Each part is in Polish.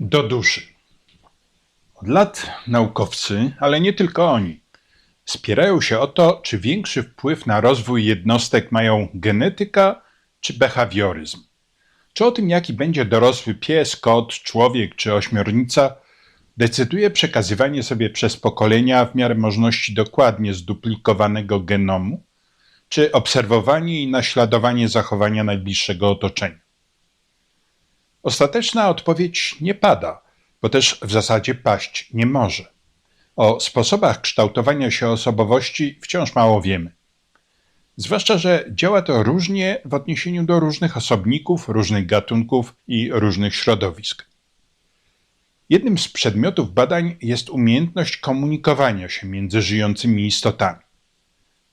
do duszy. Od lat naukowcy, ale nie tylko oni, spierają się o to, czy większy wpływ na rozwój jednostek mają genetyka czy behawioryzm. Czy o tym, jaki będzie dorosły pies, kot, człowiek czy ośmiornica, decyduje przekazywanie sobie przez pokolenia w miarę możliwości dokładnie zduplikowanego genomu, czy obserwowanie i naśladowanie zachowania najbliższego otoczenia. Ostateczna odpowiedź nie pada, bo też w zasadzie paść nie może. O sposobach kształtowania się osobowości wciąż mało wiemy. Zwłaszcza, że działa to różnie w odniesieniu do różnych osobników, różnych gatunków i różnych środowisk. Jednym z przedmiotów badań jest umiejętność komunikowania się między żyjącymi istotami.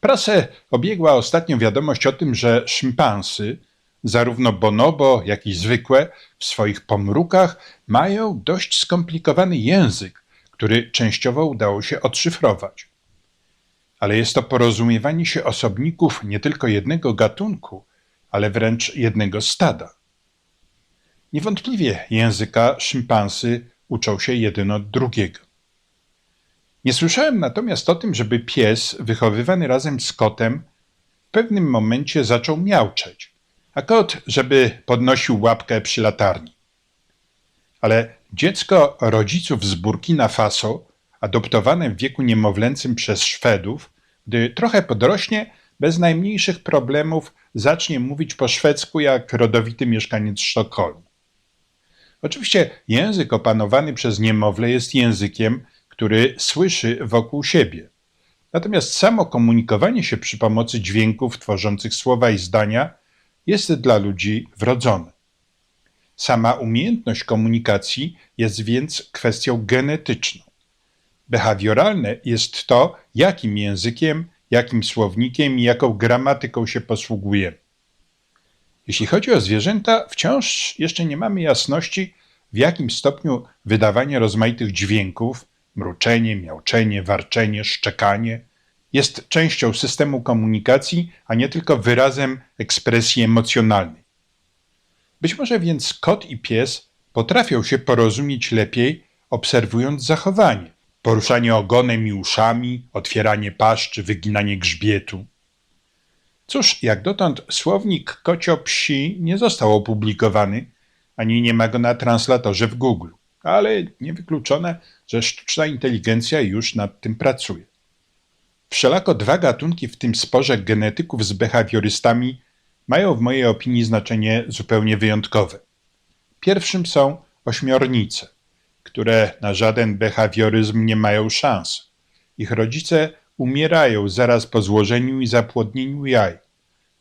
Prasę obiegła ostatnio wiadomość o tym, że szympansy, zarówno bonobo, jak i zwykłe, w swoich pomrukach mają dość skomplikowany język, który częściowo udało się odszyfrować. Ale jest to porozumiewanie się osobników nie tylko jednego gatunku, ale wręcz jednego stada. Niewątpliwie języka szympansy uczą się jeden od drugiego. Nie słyszałem natomiast o tym, żeby pies wychowywany razem z kotem w pewnym momencie zaczął miauczeć, a kot, żeby podnosił łapkę przy latarni. Ale dziecko rodziców z Burkina Faso, adoptowane w wieku niemowlęcym przez Szwedów, gdy trochę podrośnie, bez najmniejszych problemów zacznie mówić po szwedzku jak rodowity mieszkaniec Sztokholmu. Oczywiście język opanowany przez niemowlę jest językiem, który słyszy wokół siebie. Natomiast samo komunikowanie się przy pomocy dźwięków tworzących słowa i zdania jest dla ludzi wrodzone. Sama umiejętność komunikacji jest więc kwestią genetyczną. Behawioralne jest to, jakim językiem, jakim słownikiem i jaką gramatyką się posługujemy. Jeśli chodzi o zwierzęta, wciąż jeszcze nie mamy jasności, w jakim stopniu wydawanie rozmaitych dźwięków mruczenie, miauczenie, warczenie, szczekanie jest częścią systemu komunikacji, a nie tylko wyrazem ekspresji emocjonalnej. Być może więc kot i pies potrafią się porozumieć lepiej, obserwując zachowanie, poruszanie ogonem i uszami, otwieranie paszczy, wyginanie grzbietu. Cóż, jak dotąd słownik kocio-psi nie został opublikowany, ani nie ma go na translatorze w Google, ale niewykluczone, że sztuczna inteligencja już nad tym pracuje. Wszelako dwa gatunki w tym sporze genetyków z behawiorystami mają w mojej opinii znaczenie zupełnie wyjątkowe. Pierwszym są ośmiornice, które na żaden behawioryzm nie mają szans. Ich rodzice umierają zaraz po złożeniu i zapłodnieniu jaj,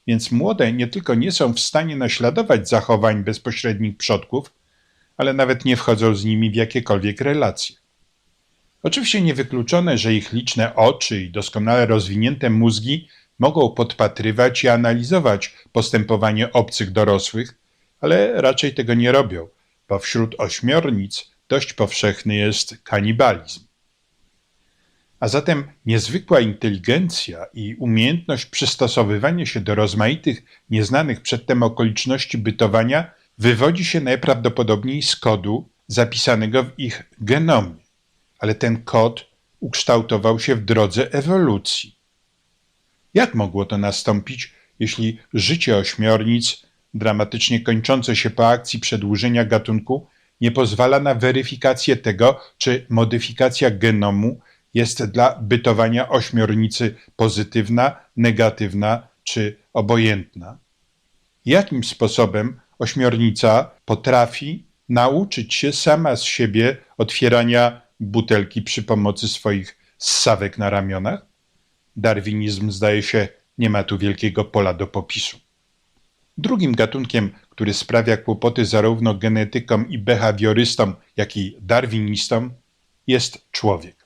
więc młode nie tylko nie są w stanie naśladować zachowań bezpośrednich przodków, ale nawet nie wchodzą z nimi w jakiekolwiek relacje. Oczywiście niewykluczone, że ich liczne oczy i doskonale rozwinięte mózgi mogą podpatrywać i analizować postępowanie obcych dorosłych, ale raczej tego nie robią, bo wśród ośmiornic dość powszechny jest kanibalizm. A zatem niezwykła inteligencja i umiejętność przystosowywania się do rozmaitych, nieznanych przedtem okoliczności bytowania wywodzi się najprawdopodobniej z kodu zapisanego w ich genomie ale ten kod ukształtował się w drodze ewolucji. Jak mogło to nastąpić, jeśli życie ośmiornic, dramatycznie kończące się po akcji przedłużenia gatunku, nie pozwala na weryfikację tego, czy modyfikacja genomu jest dla bytowania ośmiornicy pozytywna, negatywna czy obojętna? Jakim sposobem ośmiornica potrafi nauczyć się sama z siebie otwierania butelki przy pomocy swoich ssawek na ramionach? Darwinizm, zdaje się, nie ma tu wielkiego pola do popisu. Drugim gatunkiem, który sprawia kłopoty zarówno genetykom i behawiorystom, jak i darwinistom, jest człowiek.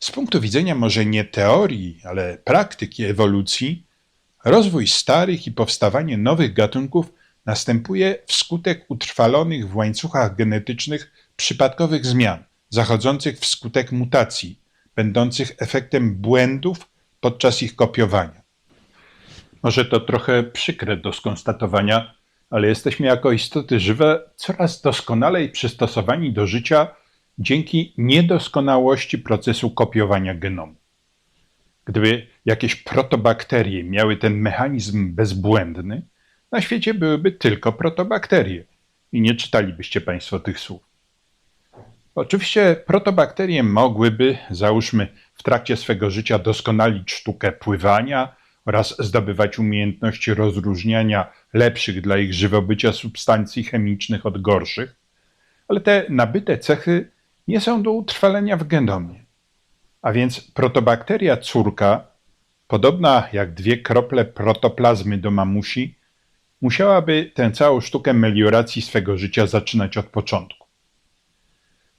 Z punktu widzenia może nie teorii, ale praktyki ewolucji, rozwój starych i powstawanie nowych gatunków następuje wskutek utrwalonych w łańcuchach genetycznych przypadkowych zmian – zachodzących wskutek mutacji, będących efektem błędów podczas ich kopiowania. Może to trochę przykre do skonstatowania, ale jesteśmy jako istoty żywe coraz doskonalej przystosowani do życia dzięki niedoskonałości procesu kopiowania genomu. Gdyby jakieś protobakterie miały ten mechanizm bezbłędny, na świecie byłyby tylko protobakterie i nie czytalibyście Państwo tych słów. Oczywiście protobakterie mogłyby, załóżmy, w trakcie swego życia doskonalić sztukę pływania oraz zdobywać umiejętności rozróżniania lepszych dla ich żywobycia substancji chemicznych od gorszych, ale te nabyte cechy nie są do utrwalenia w genomie. A więc protobakteria córka, podobna jak dwie krople protoplazmy do mamusi, musiałaby tę całą sztukę melioracji swego życia zaczynać od początku.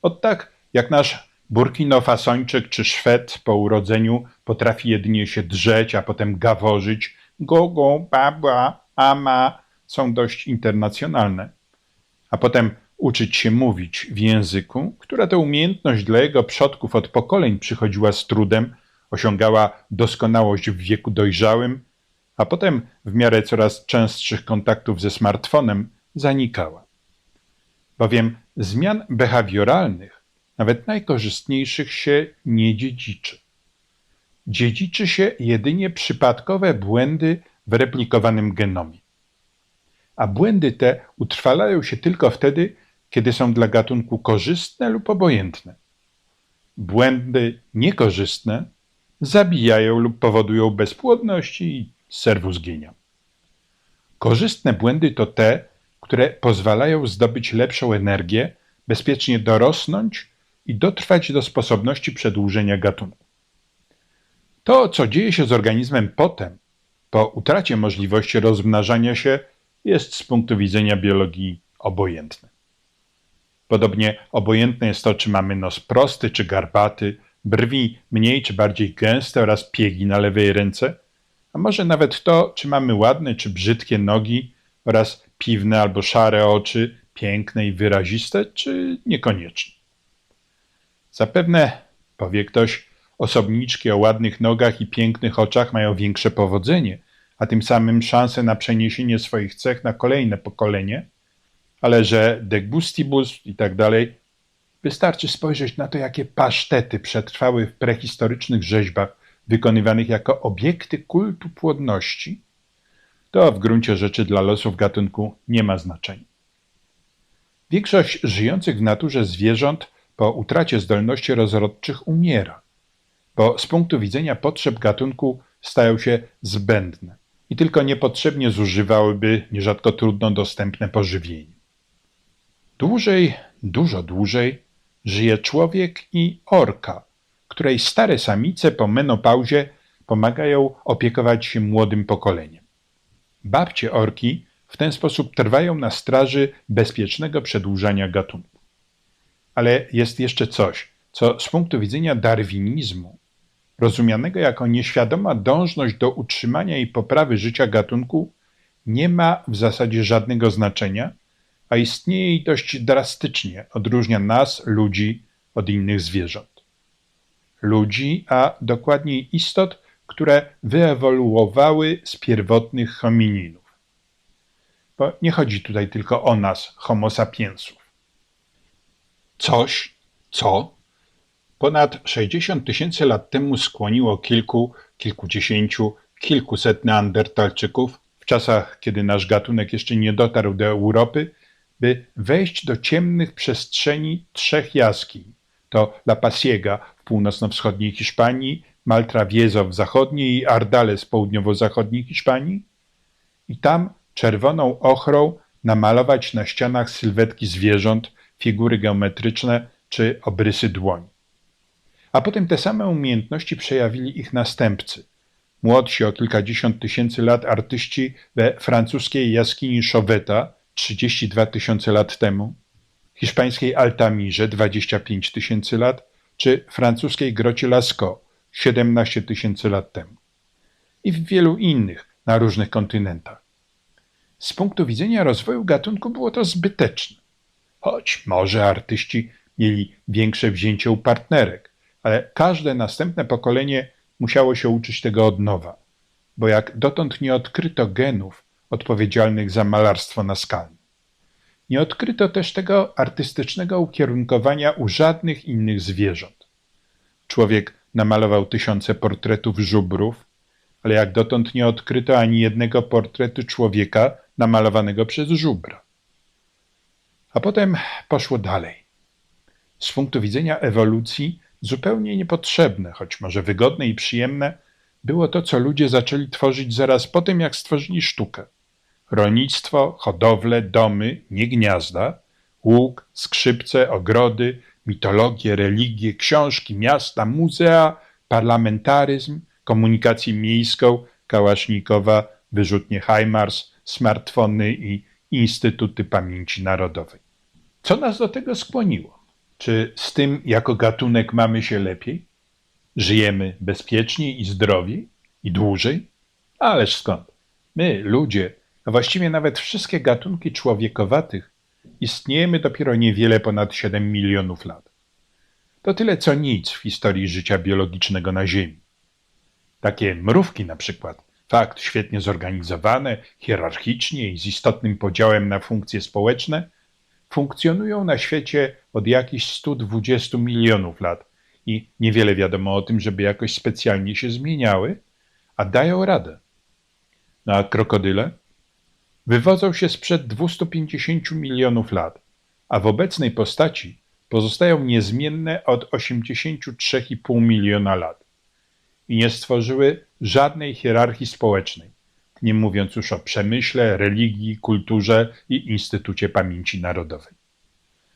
Od tak jak nasz burkinofasończyk czy Szwed po urodzeniu potrafi jedynie się drzeć, a potem gaworzyć, gogo, baba, ama, są dość internacjonalne. A potem uczyć się mówić w języku, która to umiejętność dla jego przodków od pokoleń przychodziła z trudem, osiągała doskonałość w wieku dojrzałym, a potem w miarę coraz częstszych kontaktów ze smartfonem zanikała. Bowiem zmian behawioralnych, nawet najkorzystniejszych, się nie dziedziczy. Dziedziczy się jedynie przypadkowe błędy w replikowanym genomie. A błędy te utrwalają się tylko wtedy, kiedy są dla gatunku korzystne lub obojętne. Błędy niekorzystne zabijają lub powodują bezpłodność i serwus gienia. Korzystne błędy to te, które pozwalają zdobyć lepszą energię, bezpiecznie dorosnąć i dotrwać do sposobności przedłużenia gatunku. To, co dzieje się z organizmem potem, po utracie możliwości rozmnażania się, jest z punktu widzenia biologii obojętne. Podobnie obojętne jest to, czy mamy nos prosty czy garbaty, brwi mniej czy bardziej gęste oraz piegi na lewej ręce, a może nawet to, czy mamy ładne czy brzydkie nogi oraz piwne albo szare oczy, piękne i wyraziste, czy niekoniecznie. Zapewne, powie ktoś, osobniczki o ładnych nogach i pięknych oczach mają większe powodzenie, a tym samym szanse na przeniesienie swoich cech na kolejne pokolenie, ale że de gustibus i tak dalej, wystarczy spojrzeć na to, jakie pasztety przetrwały w prehistorycznych rzeźbach wykonywanych jako obiekty kultu płodności, to w gruncie rzeczy dla losów gatunku nie ma znaczenia. Większość żyjących w naturze zwierząt po utracie zdolności rozrodczych umiera, bo z punktu widzenia potrzeb gatunku stają się zbędne i tylko niepotrzebnie zużywałyby nierzadko trudno dostępne pożywienie. Dłużej, dużo dłużej żyje człowiek i orka, której stare samice po menopauzie pomagają opiekować się młodym pokoleniem. Babcie orki w ten sposób trwają na straży bezpiecznego przedłużania gatunku. Ale jest jeszcze coś, co z punktu widzenia darwinizmu, rozumianego jako nieświadoma dążność do utrzymania i poprawy życia gatunku, nie ma w zasadzie żadnego znaczenia, a istnieje i dość drastycznie odróżnia nas, ludzi, od innych zwierząt. Ludzi, a dokładniej istot, które wyewoluowały z pierwotnych homininów. Bo nie chodzi tutaj tylko o nas, homo sapiensów. Coś, co ponad 60 tysięcy lat temu skłoniło kilku, kilkudziesięciu, kilkuset neandertalczyków, w czasach, kiedy nasz gatunek jeszcze nie dotarł do Europy, by wejść do ciemnych przestrzeni trzech jaskiń. To La Pasiega w północno-wschodniej Hiszpanii, Maltraviezo w zachodniej i Ardales południowo-zachodniej Hiszpanii. I tam czerwoną ochrą namalować na ścianach sylwetki zwierząt, figury geometryczne czy obrysy dłoni. A potem te same umiejętności przejawili ich następcy. Młodsi o kilkadziesiąt tysięcy lat artyści we francuskiej jaskini Chauveta 32 tysiące lat temu, hiszpańskiej Altamirze 25 tysięcy lat, czy francuskiej grocie Lascaux 17 tysięcy lat temu. I w wielu innych na różnych kontynentach. Z punktu widzenia rozwoju gatunku było to zbyteczne. Choć może artyści mieli większe wzięcie u partnerek, ale każde następne pokolenie musiało się uczyć tego od nowa, bo jak dotąd nie odkryto genów odpowiedzialnych za malarstwo naskalne. Nie odkryto też tego artystycznego ukierunkowania u żadnych innych zwierząt. Człowiek namalował tysiące portretów żubrów, ale jak dotąd nie odkryto ani jednego portretu człowieka namalowanego przez żubra. A potem poszło dalej. Z punktu widzenia ewolucji zupełnie niepotrzebne, choć może wygodne i przyjemne, było to, co ludzie zaczęli tworzyć zaraz po tym, jak stworzyli sztukę. Rolnictwo, hodowle, domy, nie gniazda, łuk, skrzypce, ogrody, mitologie, religie, książki, miasta, muzea, parlamentaryzm, komunikację miejską, kałasznikowa, wyrzutnie HIMARS, smartfony i instytuty pamięci narodowej. Co nas do tego skłoniło? Czy z tym jako gatunek mamy się lepiej? Żyjemy bezpieczniej i zdrowiej i dłużej? Ależ skąd? My, ludzie, a właściwie nawet wszystkie gatunki człowiekowatych, istniejemy dopiero niewiele ponad 7 milionów lat. To tyle co nic w historii życia biologicznego na Ziemi. Takie mrówki na przykład, fakt świetnie zorganizowane, hierarchicznie i z istotnym podziałem na funkcje społeczne, funkcjonują na świecie od jakichś 120 milionów lat i niewiele wiadomo o tym, żeby jakoś specjalnie się zmieniały, a dają radę. No a krokodyle? Wywodzą się sprzed 250 milionów lat, a w obecnej postaci pozostają niezmienne od 83,5 miliona lat i nie stworzyły żadnej hierarchii społecznej, nie mówiąc już o przemyśle, religii, kulturze i Instytucie Pamięci Narodowej.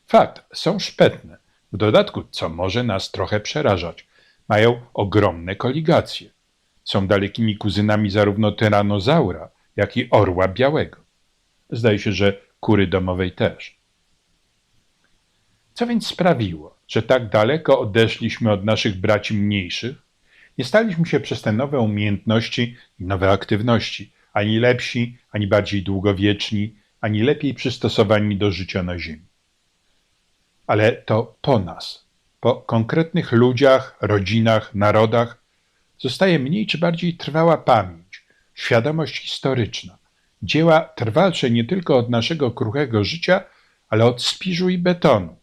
Fakt, są szpetne. W dodatku, co może nas trochę przerażać, mają ogromne koligacje. Są dalekimi kuzynami zarówno tyranozaura, jak i orła białego. Zdaje się, że kury domowej też. Co więc sprawiło, że tak daleko odeszliśmy od naszych braci mniejszych? Nie staliśmy się przez te nowe umiejętności i nowe aktywności ani lepsi, ani bardziej długowieczni, ani lepiej przystosowani do życia na Ziemi. Ale to po nas, po konkretnych ludziach, rodzinach, narodach, zostaje mniej czy bardziej trwała pamięć, świadomość historyczna, dzieła trwalsze nie tylko od naszego kruchego życia, ale od spiżu i betonu,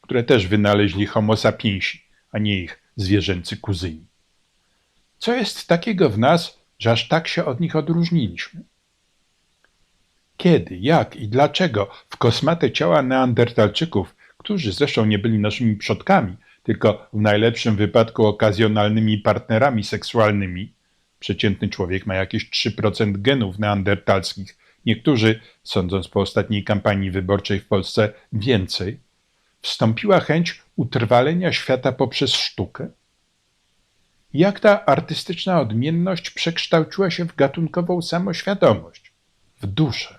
które też wynaleźli homo sapiensi, a nie ich zwierzęcy kuzyni. Co jest takiego w nas, że aż tak się od nich odróżniliśmy? Kiedy, jak i dlaczego w kosmate ciała neandertalczyków, którzy zresztą nie byli naszymi przodkami, tylko w najlepszym wypadku okazjonalnymi partnerami seksualnymi, przeciętny człowiek ma jakieś 3% genów neandertalskich, niektórzy, sądząc po ostatniej kampanii wyborczej w Polsce, więcej, wstąpiła chęć utrwalenia świata poprzez sztukę? Jak ta artystyczna odmienność przekształciła się w gatunkową samoświadomość, w duszę?